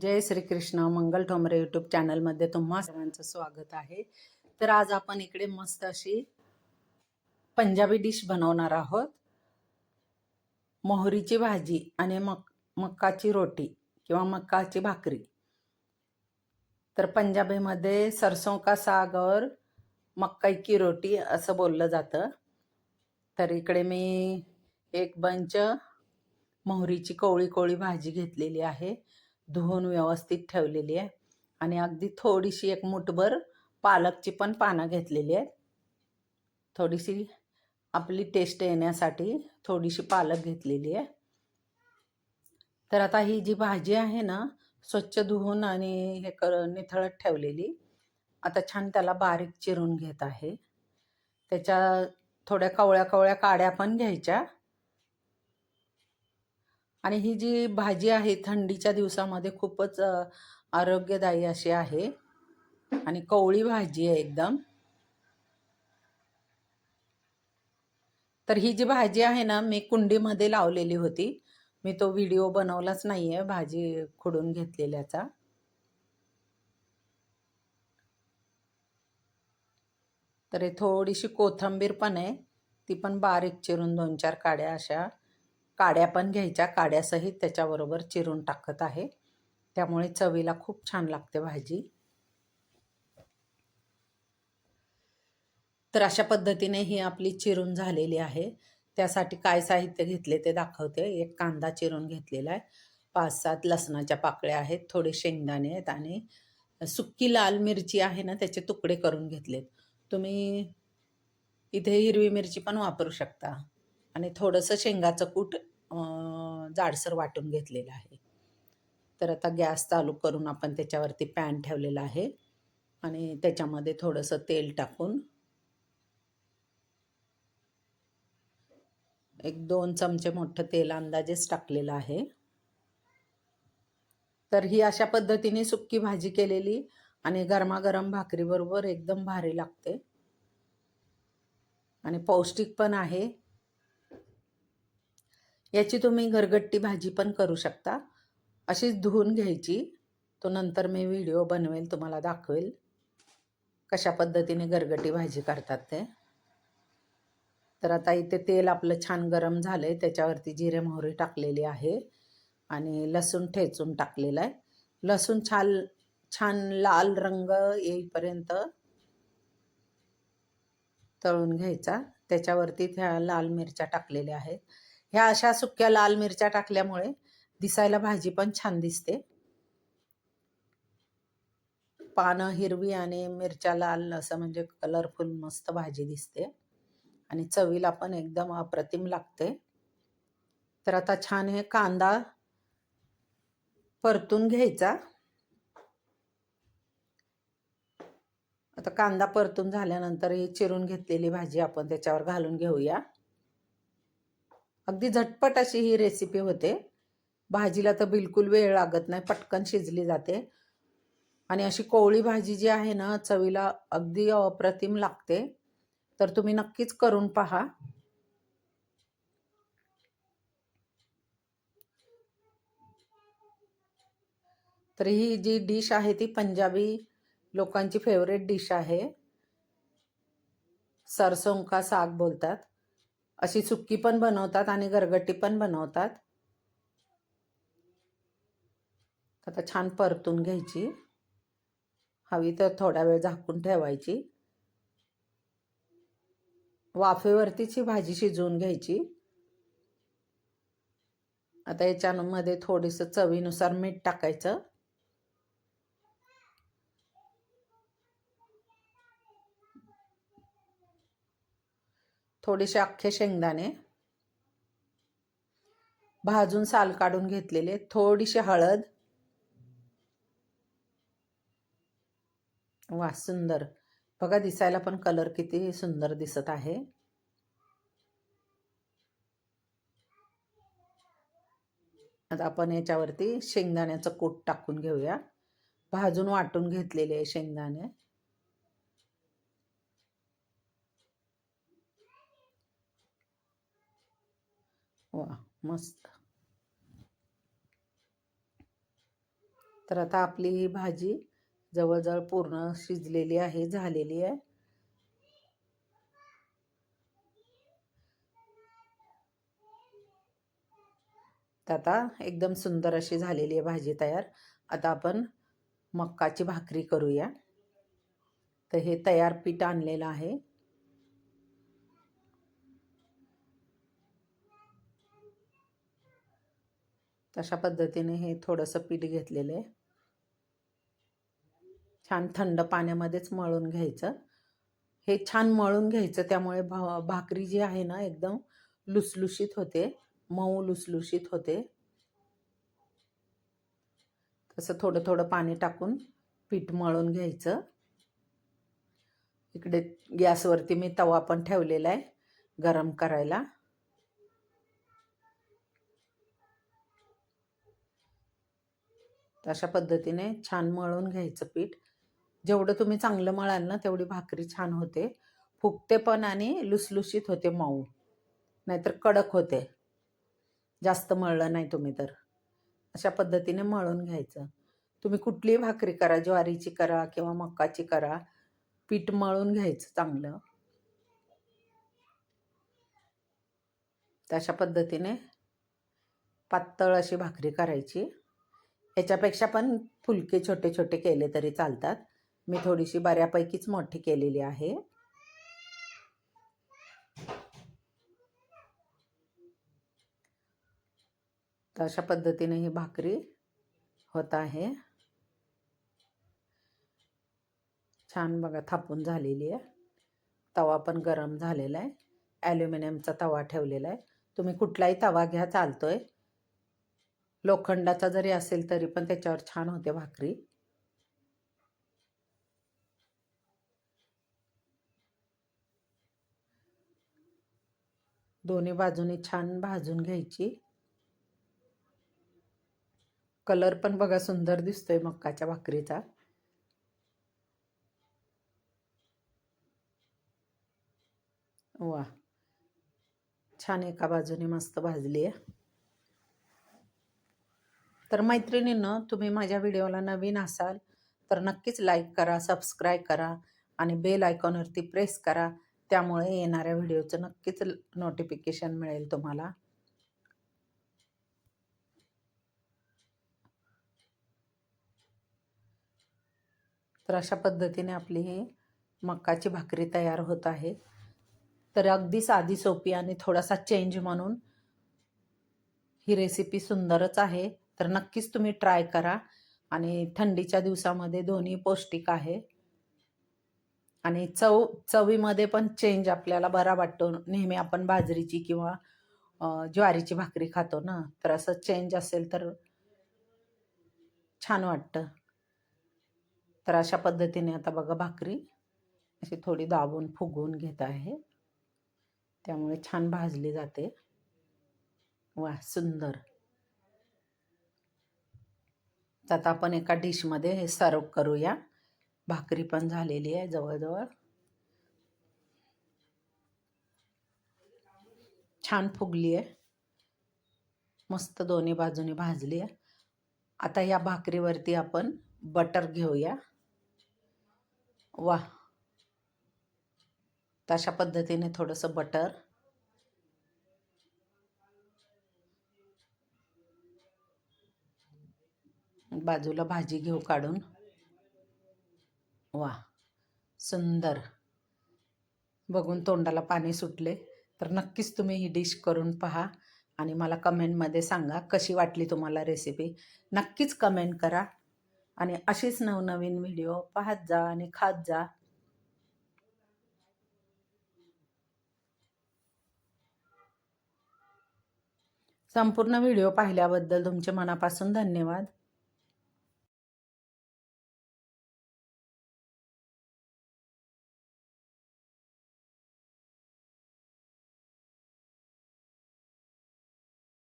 जय Shrikrishna Mangal Thombare YouTube चॅनलमध्ये तुम्हा सर्वांचं स्वागत आहे. तर आज आपण इकडे मस्त अशी पंजाबी डिश बनवणार आहोत. मोहरीची भाजी आणि मक मक्काची रोटी किंवा मक्काची भाकरी. तर पंजाबीमध्ये सरसों का साग और मक्काई की रोटी असं बोललं जातं. तर इकडे मी एक बंच मोहरीची कोवळी कोळी भाजी घेतलेली आहे. धुवून व्यवस्थित ठेवलेली आहे. आणि अगदी थोडीशी एक मुठभर पालकची पण पानं घेतलेली आहेत. थोडीशी आपली टेस्ट येण्यासाठी थोडीशी पालक घेतलेली आहे. तर आता ही जी भाजी आहे ना स्वच्छ धुवून आणि हे कर निथळत ठेवलेली आता छान त्याला बारीक चिरून घेत आहे. त्याच्या थोड्या कवळ्या कवळ्या काड्या पण घ्यायच्या. आणि ही जी भाजी आहे थंडीच्या दिवसामध्ये खूपच आरोग्यदायी अशी आहे. आणि कवळी भाजी आहे एकदम. तर ही जी भाजी आहे ना मी कुंडीमध्ये लावलेली होती. मी तो व्हिडिओ बनवलाच नाही आहे भाजी खुडून घेतलेल्याचा. तर हे थोडीशी कोथंबीर पण आहे. ती पण बारीक चिरून दोन चार काड्या अशा काड्या पण घ्यायच्या. काड्यासहित त्याच्याबरोबर चिरून टाकत आहे. त्यामुळे चवीला खूप छान लागते भाजी. तर अशा पद्धतीने ही आपली चिरून झालेली आहे. त्यासाठी काय साहित्य घेतले ते दाखवते. एक कांदा चिरून घेतलेला आहे. पाच सात लसणाच्या पाकळ्या आहेत. थोडे शेंगदाणे आहेत आणि सुक्की लाल मिरची आहे ना त्याचे तुकडे करून घेतलेत. तुम्ही इथे हिरवी मिरची पण वापरू शकता. आणि थोडंसं शेंगाचं कूट जाडसर वाटून घेतलेलं आहे. तर आता गॅस चालू करून आपण त्याच्यावरती पॅन ठेवलेला आहे आणि त्याच्यामध्ये थोडंसं तेल टाकून एक दोन चमचे मोठं तेल अंदाजेच टाकलेलं आहे. तर ही अशा पद्धतीने सुक्की भाजी केलेली आणि गरमागरम भाकरीबरोबर एकदम भारी लागते. आणि पौष्टिक पण आहे. याची तुम्ही घरगट्टी भाजी पण करू शकता. अशीच धुवून घ्यायची. तो नंतर मी व्हिडिओ बनवेल तुम्हाला दाखवेल. कशा पद्धतीने गरगटी भाजी करतात ते. तर आता इथे तेल आपलं छान गरम झालं आहे त्याच्यावरती जिरे मोहरी टाकलेली आहे आणि लसूण ठेचून टाकलेलं आहे. लसूण छान छान लाल रंग येईपर्यंत तळून घ्यायचा. त्याच्यावरती त्या लाल मिरच्या टाकलेल्या आहेत. ह्या अशा सुक्या लाल मिरच्या टाकल्यामुळे दिसायला भाजी पण छान दिसते. पानं हिरवी आणि मिरच्या लाल असं म्हणजे कलरफुल मस्त भाजी दिसते. आणि चवीला पण एकदम अप्रतिम लागते. तर आता छान हे कांदा परतून घ्यायचा. आता कांदा परतून झाल्यानंतर ही चिरून घेतलेली भाजी आपण त्याच्यावर घालून घेऊया. अगदी झटपट अशी ही रेसिपी होते. भाजीला तर बिलकुल वेळ लागत नाही पटकन शिजली जाते. आणि अशी कोवळी भाजी जी आहे ना चवीला अगदी अप्रतिम लागते. तर तुम्ही नक्कीच करून पहा. तर ही जी डिश आहे ती पंजाबी लोकांची फेवरेट डिश आहे. सरसों का साग बोलतात. अशी सुक्की पण बनवतात आणि गरगटी पण बनवतात. आता छान परतून घ्यायची. हवी तर थोडा वेळ झाकून ठेवायची. वाफेवरतीची भाजी शिजवून घ्यायची. आता याच्यामध्ये थोडंसं चवीनुसार मीठ टाकायचं. थोडेसे अख्खे शेंगदाणे. भाजून साल काढून घेतलेले. थोडीशी हळद. वा सुंदर. बघा दिसायला पण कलर किती सुंदर दिसत आहे. आता आपण याच्यावरती शेंगदाण्याचं कूट टाकून घेऊया. भाजून वाटून घेतलेले शेंगदाणे. वा मस्त. तर आता आपली ही भाजी जवळजवळ पूर्ण शिजलेली आहे झालेली आहे. तर आता एकदम सुंदर अशी झालेली आहे भाजी तयार. आता आपण मक्काची भाकरी करूया. तर हे तयार पीठ आणलेलं आहे. तशा पद्धतीने हे थोडंसं पीठ घेतलेलं आहे. छान थंड पाण्यामध्येच मळून घ्यायचं. हे छान मळून घ्यायचं त्यामुळे भा भाकरी जी आहे ना एकदम लुसलुशीत होते मऊ लुसलुशीत होते. तसं थोडं थोडं पाणी टाकून पीठ मळून घ्यायचं. इकडे गॅसवरती मी तवा पण ठेवलेला आहे गरम करायला. अशा पद्धतीने छान मळून घ्यायचं पीठ. जेवढं तुम्ही चांगलं मळाल ना तेवढी भाकरी छान होते. फुगते पण आणि लुसलुशीत होते मऊ. नाहीतर कडक होते. जास्त मळलं नाही तुम्ही तर. अशा पद्धतीने मळून घ्यायचं. तुम्ही कुठलीही भाकरी करा ज्वारीची करा किंवा मक्काची करा. पीठ मळून घ्यायचं चांगलं. तशा पद्धतीने पातळ अशी भाकरी करायची. याच्यापेक्षा पण फुलके छोटे छोटे केले तरी चालतात. मी थोडीशी बऱ्यापैकीच मोठी केलेली आहे. तर अशा पद्धतीने ही भाकरी होत आहे. छान बघा थापून झालेली आहे. तवा पण गरम झालेला आहे. ॲल्युमिनियमचा तवा ठेवलेला आहे. तुम्ही कुठलाही तवा घ्या चालतो आहे लोखंडाचा जरी असेल तरी पण त्याच्यावर छान होते भाकरी. दोन्ही बाजूनी छान भाजून घ्यायची. कलर पण बघा सुंदर दिसतोय मक्काच्या भाकरीचा. वा छान एका बाजूने मस्त भाजली आहे तर मैत्रिणींनं तुम्ही माझ्या व्हिडिओला नवीन असाल तर नक्कीच लाईक करा सबस्क्राईब करा आणि बेल आयकॉनवरती प्रेस करा. त्यामुळे येणाऱ्या व्हिडिओचं नक्कीच नोटिफिकेशन मिळेल तुम्हाला. तर अशा पद्धतीने आपली ही मक्काची भाकरी तयार होत आहे. तर अगदी साधी सोपी आणि थोडासा चेंज म्हणून ही रेसिपी सुंदरच आहे. तर नक्कीच तुम्ही ट्राय करा. आणि थंडीच्या दिवसामध्ये दोन्ही पौष्टिक आहे. आणि चव चवीमध्ये पण चेंज आपल्याला बरा वाटतो. नेहमी आपण बाजरीची किंवा ज्वारीची भाकरी खातो ना तर असं चेंज असेल तर छान वाटतं. तर अशा पद्धतीने आता बघा भाकरी अशी थोडी दाबून फुगवून घेत आहे. त्यामुळे छान भाजली जाते. वा सुंदर. आता आपण एका डिशमध्ये हे सर्व करूया. भाकरी पण झालेली आहे जवळजवळ. छान फुगली आहे. मस्त दोन्ही बाजूने भाजली आहे. आता या भाकरीवरती आपण बटर घेऊया. वा तशा पद्धतीने थोडंसं बटर बाजूला भाजी घेऊ काढून. वा सुंदर. बघून तोंडाला पाणी सुटले. तर नक्कीच तुम्ही ही डिश करून पहा आणि मला कमेंटमध्ये सांगा कशी वाटली तुम्हाला रेसिपी नक्कीच कमेंट करा आणि अशीच नवनवीन व्हिडिओ पाहत जा आणि खात जा. संपूर्ण व्हिडिओ पाहिल्याबद्दल तुमचे मनापासून धन्यवाद.